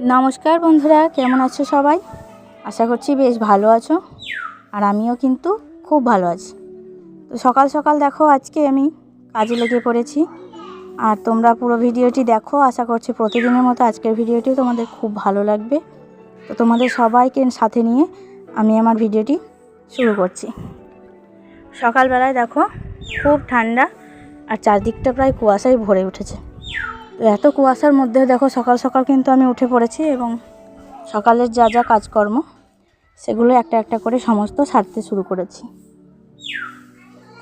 নমস্কার বন্ধুরা, কেমন আছো সবাই? আশা করছি বেশ ভালো আছো, আর আমিও কিন্তু খুব ভালো আছি। তো সকাল সকাল দেখো, আজকে আমি কাজে লেগে পড়েছি। আর তোমরা পুরো ভিডিওটি দেখো, আশা করছি প্রতিদিনের মতো আজকের ভিডিওটিও তোমাদের খুব ভালো লাগবে। তো তোমাদের সবাইকে সাথে নিয়ে আমি আমার ভিডিওটি শুরু করছি। সকালবেলায় দেখো, খুব ঠান্ডা, আর চারদিকটা প্রায় কুয়াশায় ভরে উঠেছে। তো এত কুয়াশার মধ্যে দেখো সকাল সকাল কিন্তু আমি উঠে পড়েছি এবং সকালের যা যা কাজকর্ম, সেগুলো একটা একটা করে সমস্ত সারতে শুরু করেছি।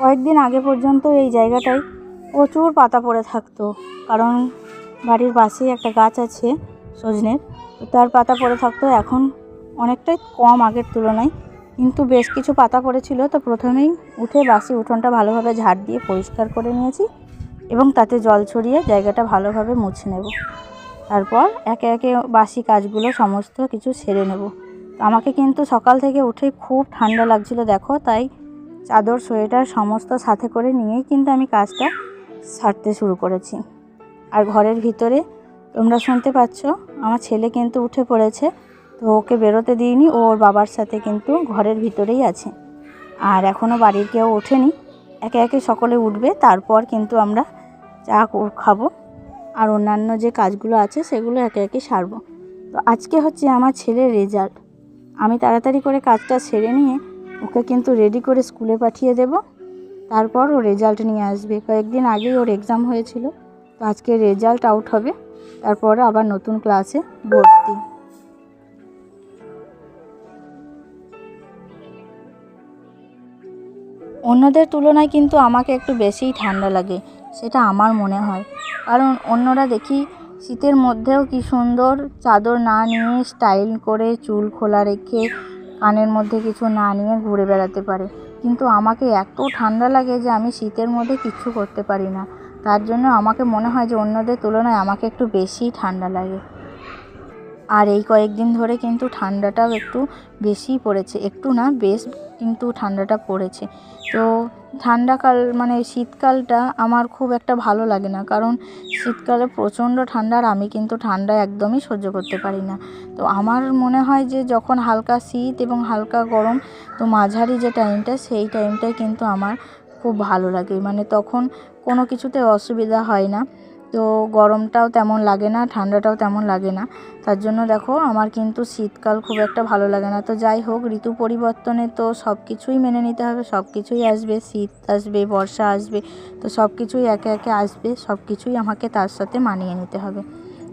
কয়েকদিন আগে পর্যন্ত এই জায়গাটায় প্রচুর পাতা পড়ে থাকতো, কারণ বাড়ির পাশেই একটা গাছ আছে সজনের তার পাতা পড়ে থাকতো। এখন অনেকটাই কম আগের তুলনায়, কিন্তু বেশ কিছু পাতা পড়েছিল। তো প্রথমেই উঠে বাসি উঠোনটা ভালোভাবে ঝাড় দিয়ে পরিষ্কার করে নিয়েছি। এবং তাতে জল ছড়িয়ে জায়গাটা ভালোভাবে মুছে নেব। তারপর একে একে বাসি কাজগুলো সমস্ত কিছু সেরে নেব। আমাকে কিন্তু সকাল থেকে উঠেই খুব ঠান্ডা লাগছিল, দেখো, তাই চাদর, সোয়েটার সমস্ত সাথে করে নিয়েই কিন্তু আমি কাজটা সারতে শুরু করেছি। আর ঘরের ভিতরে তোমরা শুনতে পাচ্ছ, আমার ছেলে কিন্তু উঠে পড়েছে, তো ওকে বেরোতে দিইনি ওর বাবার সাথে কিন্তু ঘরের ভিতরেই আছে। আর এখনও বাড়ির কেউ ওঠেনি একে একে সকলে উঠবে, তারপর কিন্তু আমরা চা খাব। আর অন্যান্য যে কাজগুলো আছে, সেগুলো একে একে সারবো। তো আজকে হচ্ছে আমার ছেলের রেজাল্ট আমি তাড়াতাড়ি করে কাজটা সেরে নিয়ে ওকে কিন্তু রেডি করে স্কুলে পাঠিয়ে দেব। তারপর ও রেজাল্ট নিয়ে আসবে। কয়েকদিন আগেই ওর এক্সাম হয়েছিল। তো আজকে রেজাল্ট আউট হবে। তারপর আবার নতুন ক্লাসে ভর্তি। অন্যদের তুলনায় কিন্তু আমাকে একটু বেশিই ঠান্ডা লাগে, সেটা আমার মনে হয়। কারণ অন্যরা দেখি শীতের মধ্যেও কি সুন্দর চাদর না নিয়ে স্টাইল করে চুল খোলা রেখে কানের মধ্যে কিছু না নিয়ে ঘুরে বেড়াতে পারে। কিন্তু আমাকে এত ঠান্ডা লাগে যে আমি শীতের মধ্যে কিচ্ছু করতে পারি না। তার জন্য আমাকে মনে হয় যে অন্যদের তুলনায় আমাকে একটু বেশিই ঠান্ডা লাগে। আর এই কয়েকদিন ধরে কিন্তু ঠান্ডাটাও একটু বেশিই পড়েছে। একটু না, বেশ কিন্তু ঠান্ডাটা পড়েছে। তো ঠান্ডাকাল মানে শীতকালটা আমার খুব একটা ভালো লাগে না। কারণ শীতকালে প্রচণ্ড ঠান্ডা আর আমি কিন্তু ঠান্ডা একদমই সহ্য করতে পারি না। তো আমার মনে হয় যে যখন হালকা শীত এবং হালকা গরম, তো মাঝারি যে টাইমটা, সেই টাইমটাই কিন্তু আমার খুব ভালো লাগে। মানে তখন কোনো কিছুতে অসুবিধা হয় না। তো গরমটাও তেমন লাগে না, ঠান্ডাটাও তেমন লাগে না। তার জন্য দেখো, আমার কিন্তু শীতকাল খুব একটা ভালো লাগে না। তো যাই হোক, ঋতু পরিবর্তনে তো সব কিছুই মেনে নিতে হবে সব কিছুই আসবে, শীত আসবে, বর্ষা আসবে, তো সব কিছুই একে একে আসবে সব কিছুই আমাকে তার সাথে মানিয়ে নিতে হবে।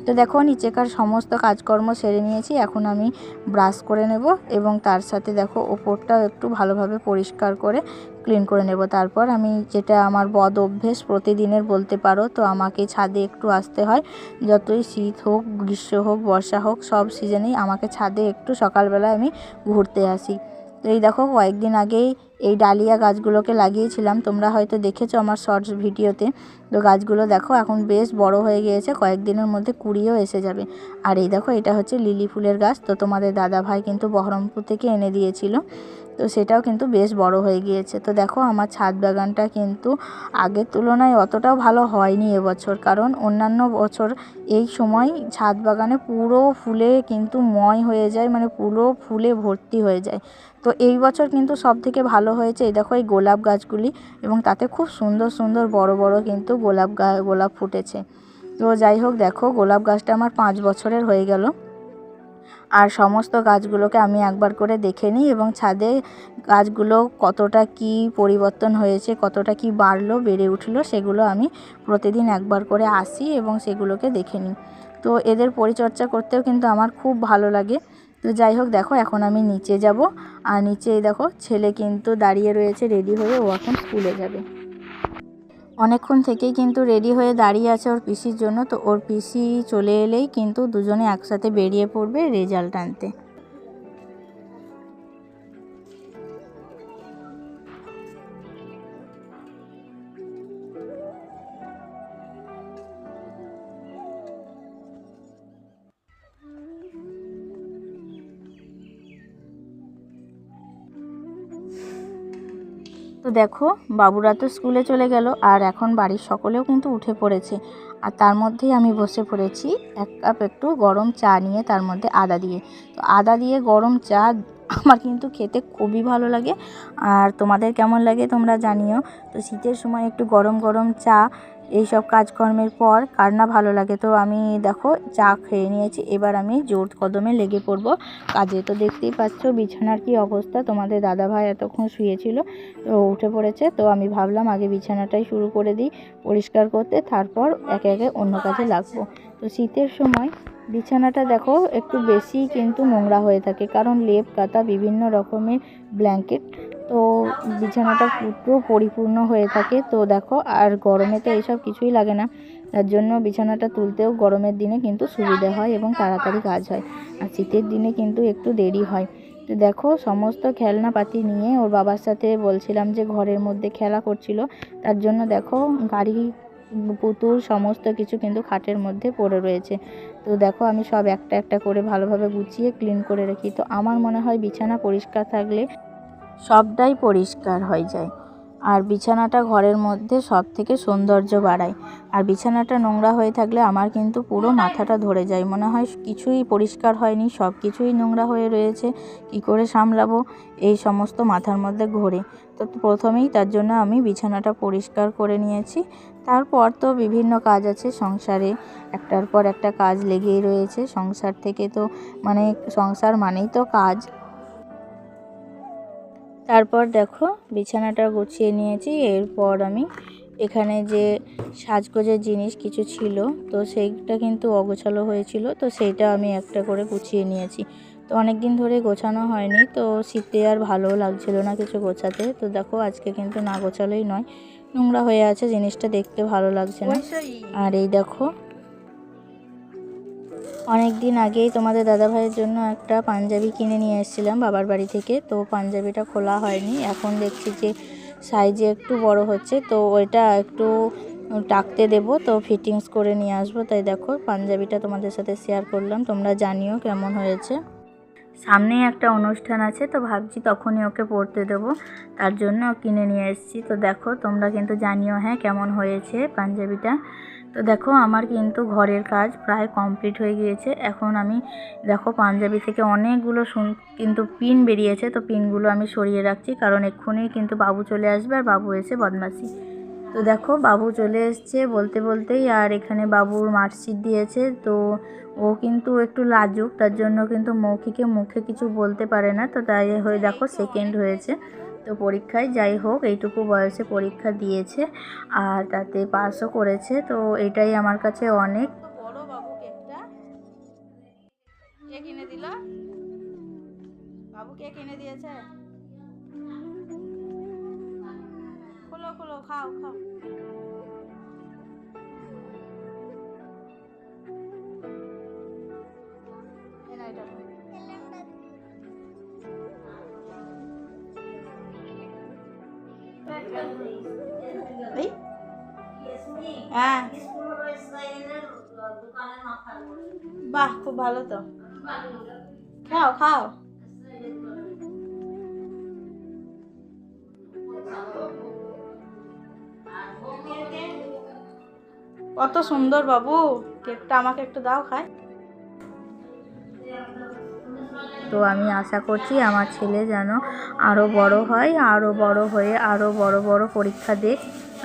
তো দেখো, নিচেকার সমস্ত কাজকর্ম সেরে নিয়েছি। এখন আমি ব্রাশ করে নেব এবং তার সাথে দেখো, ওপরটাও একটু ভালোভাবে পরিষ্কার করে ক্লিন করে নেব। তারপর আমি যেটা আমার বদ অভ্যেস প্রতিদিনের বলতে পারো, তো আমাকে ছাদে একটু আসতে হয়। যতই শীত হোক, গ্রীষ্ম হোক, বর্ষা হোক, সব সিজনেই আমাকে ছাদে একটু সকালবেলায় আমি ঘুরতে আসি। তো এই দেখো, কয়েকদিন আগেই এই ডালিয়া গাছগুলোকে লাগিয়েছিলাম। তোমরা হয়তো দেখেছ আমার শর্টস ভিডিওতে। তো গাছগুলো দেখো, এখন বেশ বড় হয়ে গিয়েছে। কয়েকদিনের মধ্যে কুড়িও এসে যাবে। আর এই দেখো, এটা হচ্ছে লিলি ফুলের গাছ। তো তোমাদের দাদা ভাই কিন্তু বহরমপুর থেকে এনে দিয়েছিল। তো সেটাও কিন্তু বেশ বড় হয়ে গিয়েছে। তো দেখো, আমার ছাদ বাগানটা কিন্তু আগের তুলনায় অতটাও ভালো হয়নি এবছর। কারণ অন্যান্য বছর এই সময় ছাদ বাগানে পুরো ফুলে কিন্তু ময় হয়ে যায় মানে পুরো ফুলে ভর্তি হয়ে যায়। তো এই বছর কিন্তু সব থেকে ভালো হয়েছে এই দেখো, এই গোলাপ গাছগুলি এবং তাতে খুব সুন্দর সুন্দর বড় বড় কিন্তু গোলাপ গোলাপ ফুটেছে। তো যাই হোক, দেখো, গোলাপ গাছটা আমার পাঁচ বছরের হয়ে গেল। আর সমস্ত গাছগুলোকে আমি একবার করে দেখে নিই এবং ছাদে গাছগুলো কতটা কি পরিবর্তন হয়েছে, কতটা কি বাড়লো, বেড়ে উঠল, সেগুলো আমি প্রতিদিন একবার করে আসি এবং সেগুলোকে দেখে নিই। তো এদের পরিচর্যা করতেও কিন্তু আমার খুব ভালো লাগে। তো যাই হোক, দেখো, এখন আমি নিচে যাব। আর নিচেই দেখো, ছেলে কিন্তু দাঁড়িয়ে রয়েছে, রেডি হয়ে ও এখন স্কুলে যাবে। অনেকক্ষণ থেকেই কিন্তু রেডি হয়ে দাঁড়িয়ে আছে ওর পিসির জন্য। তো ওর পিসি চলে এলেই কিন্তু দুজনে একসাথে বেরিয়ে পড়বে রেজাল্ট আনতে। তো দেখো, বাবুরা তো স্কুলে চলে গেল আর এখন বাড়ির সকলেও কিন্তু উঠে পড়েছে। আর তার মধ্যেই আমি বসে পড়েছি এক কাপ একটু গরম চা নিয়ে তার মধ্যে আদা দিয়ে। তো আদা দিয়ে গরম চা আমার কিন্তু খেতে খুবই ভালো লাগে। আর তোমাদের কেমন লাগে তোমরা জানিও। তো শীতের সময় একটু গরম গরম চা এই সব কাজকর্মের পর কার না ভালো লাগে? তো আমি দেখো চা খেয়ে নিয়েছি। এবার আমি জোর কদমে লেগে পড়ব। কাজে তো দেখতেই পাচ্ছ বিছানার কি অবস্থা। তোমাদের দাদাভাই এতক্ষণ শুয়েছিল তো উঠে পড়েছে। তো আমি ভাবলাম আগে বিছানাটাই শুরু করে দিই পরিষ্কার করতে, তারপর একে একে অন্য কাজে লাগবো। তো শীতের সময় বিছানাটা দেখো একটু বেশি কিন্তু নোংরা হয়ে থাকে, কারণ লেপ, কাতা, বিভিন্ন রকমের ব্ল্যাঙ্কেট তো বিছানাটা পুরো পরিপূর্ণ হয়ে থাকে। তো দেখো, আর গরমে তো এইসব কিছুই লাগে না। তার জন্য বিছানাটা তুলতেও গরমের দিনে কিন্তু সুবিধে হয় এবং তাড়াতাড়ি কাজ হয়। আর শীতের দিনে কিন্তু একটু দেরি হয়। তো দেখো, সমস্ত খেলনাপাতি নিয়ে ওর বাবার সাথে বলছিলাম যে ঘরের মধ্যে খেলা করছিল। তার জন্য দেখো, গাড়ি, পুতুল, সমস্ত কিছু কিন্তু খাটের মধ্যে পড়ে রয়েছে। তো দেখো, আমি সব একটা একটা করে ভালোভাবে গুছিয়ে, ক্লিন করে রাখি। তো আমার মনে হয় বিছানা পরিষ্কার থাকলে সবটাই পরিষ্কার হয়ে যায়। আর বিছানাটা ঘরের মধ্যে সব থেকে সৌন্দর্য বাড়ায়। আর বিছানাটা নোংরা হয়ে থাকলে আমার কিন্তু পুরো মাথাটা ধরে যায়। মনে হয় কিছুই পরিষ্কার হয়নি সব কিছুই নোংরা হয়ে রয়েছে। কি করে সামলাবো? এই সমস্ত মাথার মধ্যে ঘোরে। তো প্রথমেই তার জন্য আমি বিছানাটা পরিষ্কার করে নিয়েছি। তারপর তো বিভিন্ন কাজ আছে সংসারে। একটার পর একটা কাজ লেগেই রয়েছে। সংসার থেকে তো মানে সংসার মানেই তো কাজ। তারপর দেখো বিছানাটা গুছিয়ে নিয়েছি এরপর আমি এখানে যে সাজগোজের জিনিস কিছু ছিল তো সেইটা কিন্তু অগোছালো হয়েছিল তো সেইটা আমি একটা করে গুছিয়ে নিয়েছি। তো অনেক দিন ধরে গোছানো হয়নি তো শীতে আর ভালোও লাগছিল না কিছু গোছাতে তো দেখো আজকে কিন্তু না গোছালোই নয় নোংরা হয়ে আছে জিনিসটা দেখতে ভালো লাগছে না। আর এই দেখো অনেক দিন আগেই তোমাদের দাদাভাইয়ের জন্য একটা পাঞ্জাবি কিনে নিয়ে এসেছিলাম বাবার বাড়ি থেকে। তো পাঞ্জাবিটা খোলা হয়নি। এখন দেখছি যে সাইজে একটু বড় হচ্ছে। তো ওইটা একটু টাকতে দেব। তো ফিটিংস করে নিয়ে আসব। তাই দেখো, পাঞ্জাবিটা তোমাদের সাথে শেয়ার করলাম। তোমরা জানিও কেমন হয়েছে। সামনেই একটা অনুষ্ঠান আছে। তো ভাবছি তখনই ওকে পড়তে দেবো। তার জন্য কিনে নিয়ে এসেছি। তো দেখো, তোমরা কিন্তু জানিও হ্যাঁ কেমন হয়েছে পাঞ্জাবিটা। তো দেখো, আমার কিন্তু ঘরের কাজ প্রায় কমপ্লিট হয়ে গিয়েছে। এখন আমি, দেখো, পাঞ্জাবি থেকে অনেকগুলো শুন কিন্তু পিন বেরিয়েছে, তো পিনগুলো আমি সরিয়ে রাখছি, কারণ এক্ষুনি কিন্তু বাবু চলে আসবে আর বাবু এসে বদমাসি তো দেখো, বাবু চলে এসছে বলতে বলতেই, আর এখানে বাবুর মার্কশিট দিয়েছে, তো ও কিন্তু একটু লাজুক, তার জন্য কিন্তু মৌখিকে মুখে কিছু বলতে পারে না, তো তাই হয়ে দেখো সেকেন্ড হয়েছে। তো পরীক্ষায়, যাই হোক, এইটুকু বয়সে পরীক্ষা দিয়েছে আর তাতে পাসও করেছে, তো এটাই আমার কাছে অনেক। বড় বাবু কেকটা কে কিনে দিল? বাবু কে কিনে দিয়েছে? খোলো খোলো, খাও খাও। এই? হ্যাঁ বাহ খুব ভালো তো খাও খাও কত সুন্দর বাবু কেকটা আমাকে একটু দাও খাই। তো আমি আশা করছি আমার ছেলে যেন আরও বড় হয় আরও বড় হয়ে আরও বড় বড় পরীক্ষা দেখ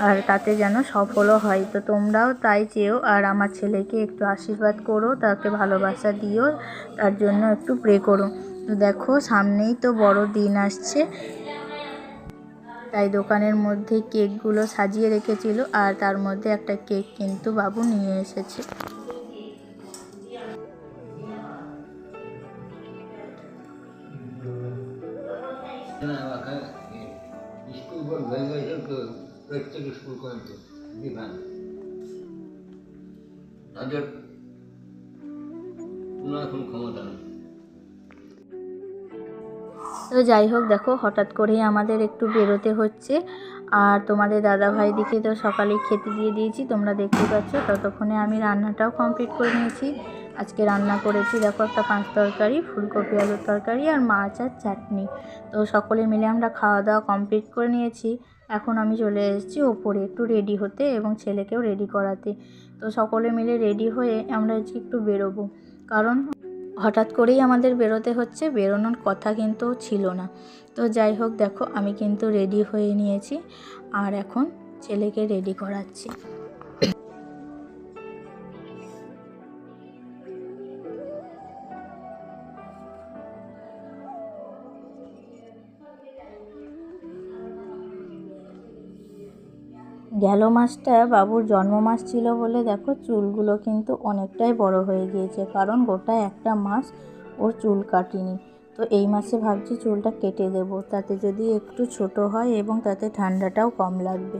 আর তাতে যেন সফলও হয়। তো তোমরাও তাই চেয়েও আর আমার ছেলেকে একটু আশীর্বাদ করো, তাকে ভালোবাসা দিও, তার জন্য একটু প্রে করো। দেখো, সামনেই তো বড় দিন আসছে। তাই দোকানের মধ্যে কেকগুলো সাজিয়ে রেখেছিল আর তার মধ্যে একটা কেক কিন্তু বাবু নিয়ে এসেছে। স্কুল তো প্রত্যেক স্কুল বিভাগ তাদের কোনো ক্ষমতা নেই। তো যাই হোক, দেখো, হঠাৎ করেই আমাদের একটু বেরোতে হচ্ছে। আর তোমাদের দাদা ভাই দিকে তো সকালেই খেতে দিয়ে দিয়েছি, তোমরা দেখতে পাচ্ছ, ততক্ষণে আমি রান্নাটাও কমপ্লিট করে নিয়েছি। আজকে রান্না করেছি, দেখো একটা পাঁচ তরকারি, ফুলকপি, আলুর তরকারি আর মাছ আর চাটনি। তো সকলে মিলে আমরা খাওয়া দাওয়া কমপ্লিট করে নিয়েছি। এখন আমি চলে এসেছি ওপরে একটু রেডি হতে এবং ছেলেকেও রেডি করাতে। তো সকলে মিলে রেডি হয়ে আমরা আজকে একটু বেরোবো। কারণ হঠাৎ করেই আমাদের বেরোতে হচ্ছে, বেরোনোর কথা কিন্তু ছিল না। তো যাই হোক, দেখো আমি কিন্তু রেডি হয়ে নিয়েছি আর এখন ছেলেকে রেডি করাচ্ছি। গেল মাসটা বাবুর জন্ম মাস ছিল বলে দেখো চুলগুলো কিন্তু অনেকটাই বড় হয়ে গিয়েছে, কারণ গোটা একটা মাস ওর চুল কাটিনি। তো এই মাসে ভাবছি চুলটা কেটে দেব, তাতে যদি একটু ছোট হয় এবং তাতে ঠান্ডাটাও কম লাগবে।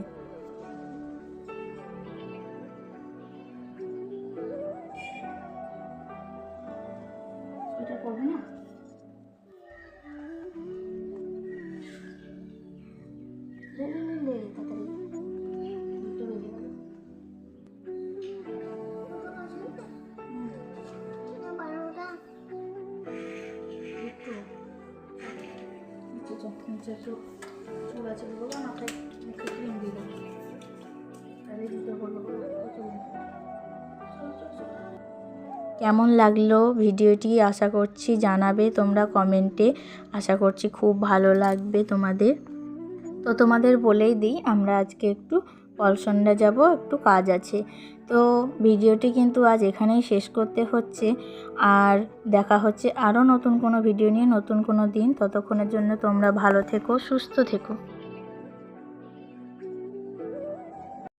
কেমন লাগল ভিডিওটি? আশা করছি জানাবে তোমরা কমেন্টে। আশা করছি খুব ভালো লাগবে তোমাদের। তো তোমাদের বলেই দিই, আমরা আজকে একটু পলসন্ডা যাব, একটু কাজ আছে। তো ভিডিওটি কিন্তু আজ এখানেই শেষ করতে হচ্ছে। আর দেখা হচ্ছে আরও নতুন কোনো ভিডিও নিয়ে, নতুন কোনো দিন। ততক্ষণের জন্য তোমরা ভালো থেকো, সুস্থ থেকো।